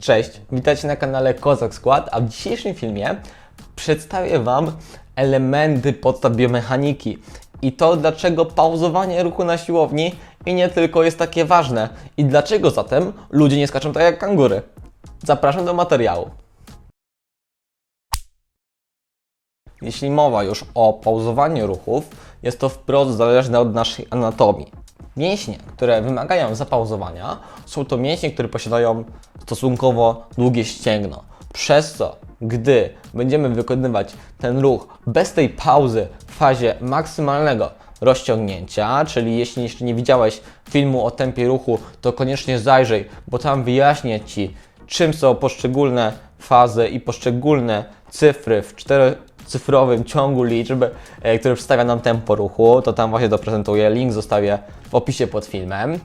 Cześć, witajcie na kanale Kozak Skład, a w dzisiejszym filmie przedstawię Wam elementy podstaw biomechaniki i to, dlaczego pauzowanie ruchu na siłowni i nie tylko jest takie ważne i dlaczego zatem ludzie nie skaczą tak jak kangury. Zapraszam do materiału. Jeśli mowa już o pauzowaniu ruchów, jest to wprost zależne od naszej anatomii. Mięśnie, które wymagają zapauzowania, są to mięśnie, które posiadają stosunkowo długie ścięgno. Przez co, gdy będziemy wykonywać ten ruch bez tej pauzy w fazie maksymalnego rozciągnięcia, czyli jeśli jeszcze nie widziałeś filmu o tempie ruchu, to koniecznie zajrzyj, bo tam wyjaśnię Ci, czym są poszczególne fazy i poszczególne cyfry w czterocyfrowym ciągu liczb, e, który przedstawia nam tempo ruchu, to tam właśnie to prezentuję, link zostawię w opisie pod filmem,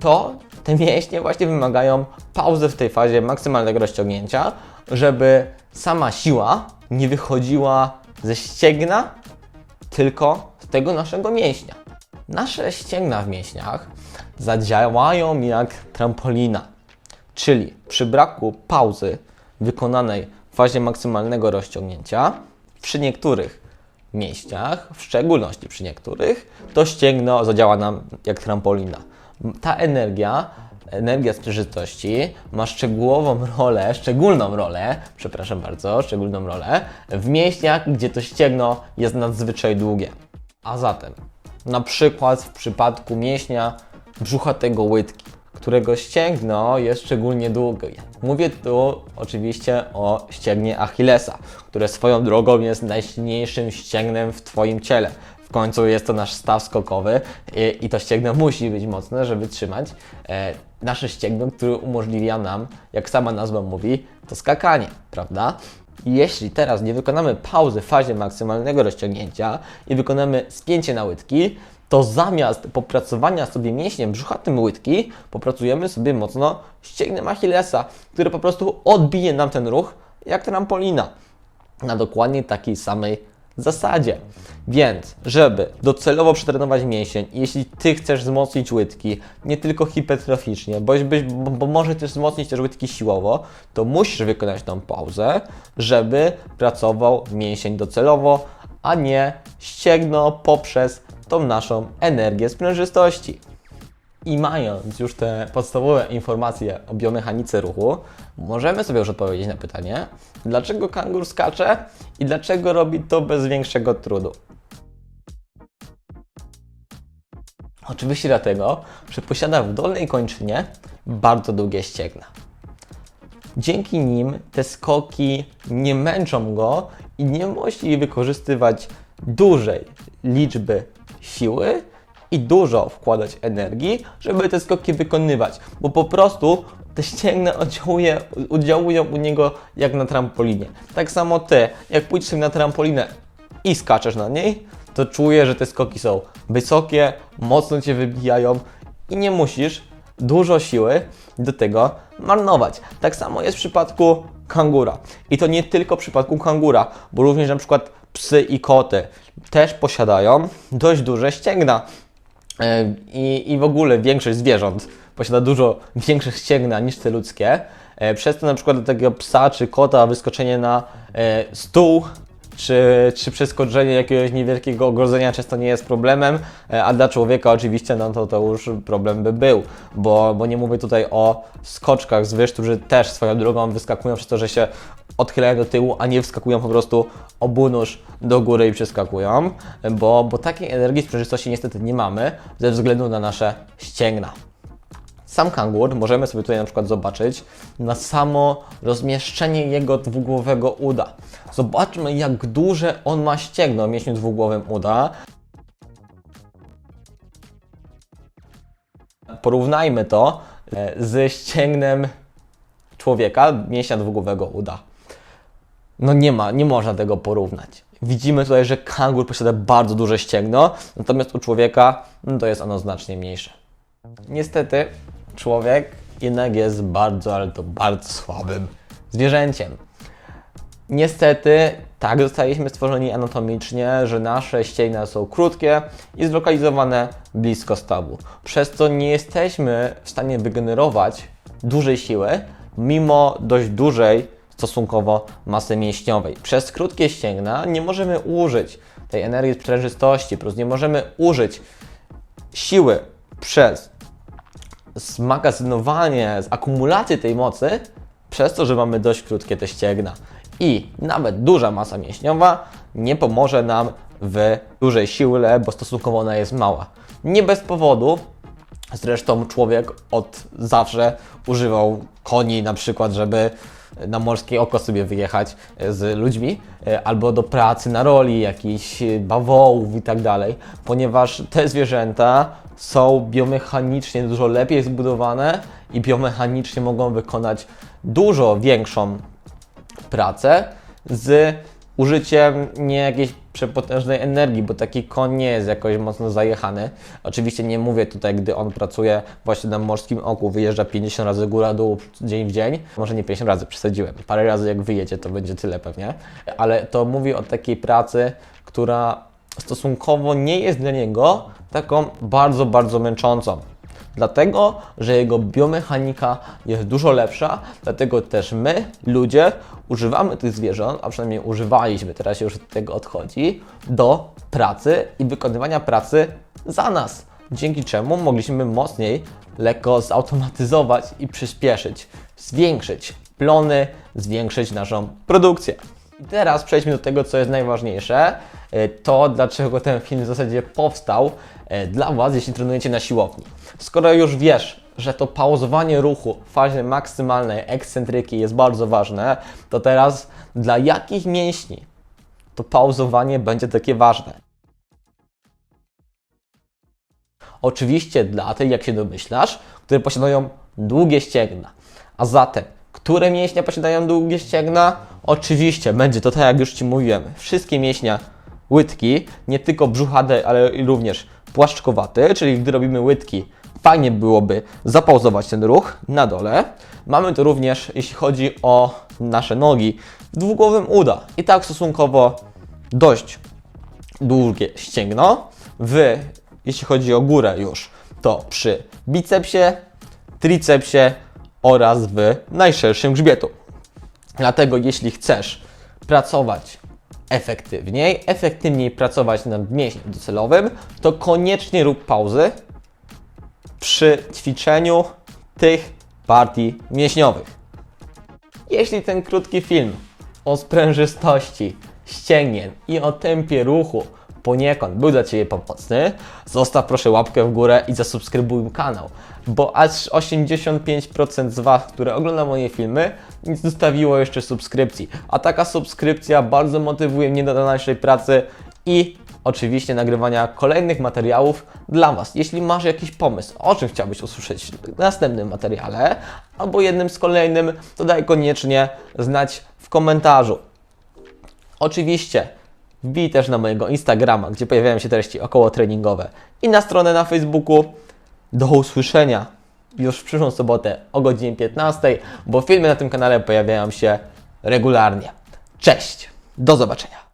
to te mięśnie właśnie wymagają pauzy w tej fazie maksymalnego rozciągnięcia, żeby sama siła nie wychodziła ze ścięgna, tylko z tego naszego mięśnia. Nasze ścięgna w mięśniach zadziałają jak trampolina. Czyli przy braku pauzy wykonanej w fazie maksymalnego rozciągnięcia, przy niektórych mięśniach, w szczególności przy niektórych, to ścięgno zadziała nam jak trampolina. Ta energia, energia sprężystości ma szczegółową rolę, szczególną rolę, przepraszam bardzo, szczególną rolę w mięśniach, gdzie to ścięgno jest nadzwyczaj długie. A zatem, na przykład w przypadku mięśnia brzuchatego łydki, którego ścięgno jest szczególnie długie. Mówię tu oczywiście o ścięgnie Achillesa, które swoją drogą jest najsilniejszym ścięgnem w Twoim ciele. W końcu jest to nasz staw skokowy i, i to ścięgno musi być mocne, żeby trzymać e, nasze ścięgno, które umożliwia nam, jak sama nazwa mówi, to skakanie, prawda? Jeśli teraz nie wykonamy pauzy w fazie maksymalnego rozciągnięcia i wykonamy spięcie na łydki, to zamiast popracowania sobie mięśniem brzuchatym łydki, popracujemy sobie mocno ścięgnem Achillesa, które po prostu odbije nam ten ruch jak trampolina na dokładnie takiej samej zasadzie. Więc, żeby docelowo przetrenować mięsień, jeśli Ty chcesz wzmocnić łydki, nie tylko hipertroficznie, bo, bo, bo może też wzmocnić też łydki siłowo, to musisz wykonać tą pauzę, żeby pracował mięsień docelowo, a nie ścięgno poprzez tą naszą energię sprężystości. I mając już te podstawowe informacje o biomechanice ruchu, możemy sobie już odpowiedzieć na pytanie, dlaczego kangur skacze i dlaczego robi to bez większego trudu. Oczywiście dlatego, że posiada w dolnej kończynie bardzo długie ścięgna. Dzięki nim te skoki nie męczą go i nie musi wykorzystywać dużej liczby siły i dużo wkładać energii, żeby te skoki wykonywać, bo po prostu te ścięgna oddziałuje, oddziałują u niego jak na trampolinie. Tak samo ty, jak pójdziesz na trampolinę i skaczesz na niej, to czujesz, że te skoki są wysokie, mocno cię wybijają i nie musisz dużo siły do tego marnować. Tak samo jest w przypadku kangura. I to nie tylko w przypadku kangura, bo również na przykład psy i koty też posiadają dość duże ścięgna. E, I, I w ogóle większość zwierząt posiada dużo większe ścięgna niż te ludzkie. E, Przez to na przykład dla takiego psa czy kota wyskoczenie na e, stół czy, czy przeskoczenie jakiegoś niewielkiego ogrodzenia często nie jest problemem, e, a dla człowieka oczywiście no to, to już problem by był, bo, bo nie mówię tutaj o skoczkach zwierz, którzy też swoją drogą wyskakują przez to, że się odchylają do tyłu, a nie wskakują po prostu obunóż do góry i przeskakują, bo, bo takiej energii sprężystości niestety nie mamy ze względu na nasze ścięgna. Sam kangur możemy sobie tutaj na przykład zobaczyć na samo rozmieszczenie jego dwugłowego uda. Zobaczmy jak duże on ma ścięgno w mięśniu dwugłowym uda. Porównajmy to e, ze ścięgnem człowieka, mięśnia dwugłowego uda. No nie ma, nie można tego porównać. Widzimy tutaj, że kangur posiada bardzo duże ścięgno, natomiast u człowieka no to jest ono znacznie mniejsze. Niestety, człowiek jednak jest bardzo, ale to bardzo słabym zwierzęciem. Niestety, tak zostaliśmy stworzeni anatomicznie, że nasze ścięgna są krótkie i zlokalizowane blisko stawu. Przez co nie jesteśmy w stanie wygenerować dużej siły mimo dość dużej stosunkowo masy mięśniowej. Przez krótkie ścięgna nie możemy użyć tej energii sprężystości, plus nie możemy użyć siły przez zmagazynowanie, z akumulację tej mocy przez to, że mamy dość krótkie te ścięgna. I nawet duża masa mięśniowa nie pomoże nam w dużej siłę, bo stosunkowo ona jest mała. Nie bez powodu Zresztą człowiek od zawsze używał koni na przykład, żeby na morskie oko sobie wyjechać z ludźmi, e, albo do pracy na roli, jakichś bawołów i tak dalej, ponieważ te zwierzęta są biomechanicznie dużo lepiej zbudowane i biomechanicznie mogą wykonać dużo większą pracę z użyciem nie jakiejś przepotężnej energii, bo taki koń nie jest jakoś mocno zajechany. Oczywiście nie mówię tutaj, gdy on pracuje właśnie na morskim oku, wyjeżdża 50 razy góra dół dzień w dzień. Może nie 50 razy, przesadziłem. Parę razy jak wyjedzie, to będzie tyle pewnie. Ale to mówi o takiej pracy, która stosunkowo nie jest dla niego taką bardzo, bardzo męczącą. Dlatego, że jego biomechanika jest dużo lepsza, dlatego też my, ludzie, używamy tych zwierząt, a przynajmniej używaliśmy, teraz już od tego odchodzi, do pracy i wykonywania pracy za nas. Dzięki czemu mogliśmy mocniej, lekko zautomatyzować i przyspieszyć, zwiększyć plony, zwiększyć naszą produkcję. I teraz przejdźmy do tego, co jest najważniejsze. e, To, dlaczego ten film w zasadzie powstał e, dla Was, jeśli trenujecie na siłowni. Skoro już wiesz, że to pauzowanie ruchu w fazie maksymalnej ekscentryki jest bardzo ważne, to teraz dla jakich mięśni to pauzowanie będzie takie ważne? Oczywiście dla tych, jak się domyślasz, które posiadają długie ścięgna. A zatem, które mięśnie posiadają długie ścięgna? Oczywiście, będzie to tak, jak już Ci mówiłem. Wszystkie mięśnia łydki, nie tylko brzuchady, ale również płaszczkowaty, czyli gdy robimy łydki, fajnie byłoby zapauzować ten ruch na dole. Mamy to również, jeśli chodzi o nasze nogi, w dwugłowym uda. I tak stosunkowo dość długie ścięgno. W, jeśli chodzi o górę już, to przy bicepsie, tricepsie oraz w najszerszym grzbietu. Dlatego jeśli chcesz pracować efektywniej, efektywniej pracować nad mięśniem docelowym, to koniecznie rób pauzy przy ćwiczeniu tych partii mięśniowych. Jeśli ten krótki film o sprężystości, ścięgien i o tempie ruchu poniekąd był dla Ciebie pomocny, zostaw proszę łapkę w górę i zasubskrybuj kanał, bo aż 85% z Was, które ogląda moje filmy, nie zostawiło jeszcze subskrypcji, a taka subskrypcja bardzo motywuje mnie do dalszej pracy i oczywiście nagrywania kolejnych materiałów dla Was. Jeśli masz jakiś pomysł, o czym chciałbyś usłyszeć w następnym materiale, albo jednym z kolejnym, to daj koniecznie znać w komentarzu. Oczywiście wbij też na mojego Instagrama, gdzie pojawiają się treści około treningowe i na stronę na Facebooku. Do usłyszenia już w przyszłą sobotę o godzinie 15, bo filmy na tym kanale pojawiają się regularnie. Cześć, do zobaczenia.